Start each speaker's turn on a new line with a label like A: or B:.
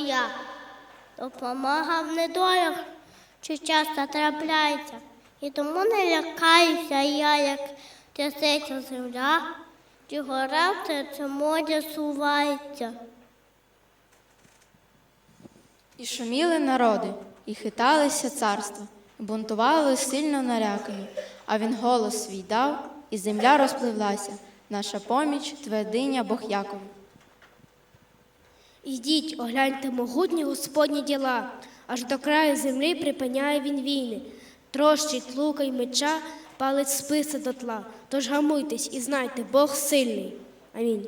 A: твоя. Допомога в недолях, що часто трапляється. І тому не лякаюся я, як трясеться земля, чи гора в серце море сувається.
B: І шуміли народи, і хиталися царства, і бунтували сильно нарякані, а він голос свій дав, і земля розпливлася, наша поміч твердиня Бог Яков.
C: Ідіть, огляньте могутні Господні діла, аж до краю землі припиняє він війни, трощить лука й меча, палець списа дотла. Тож гамуйтесь і знайте, Бог сильний. Амінь.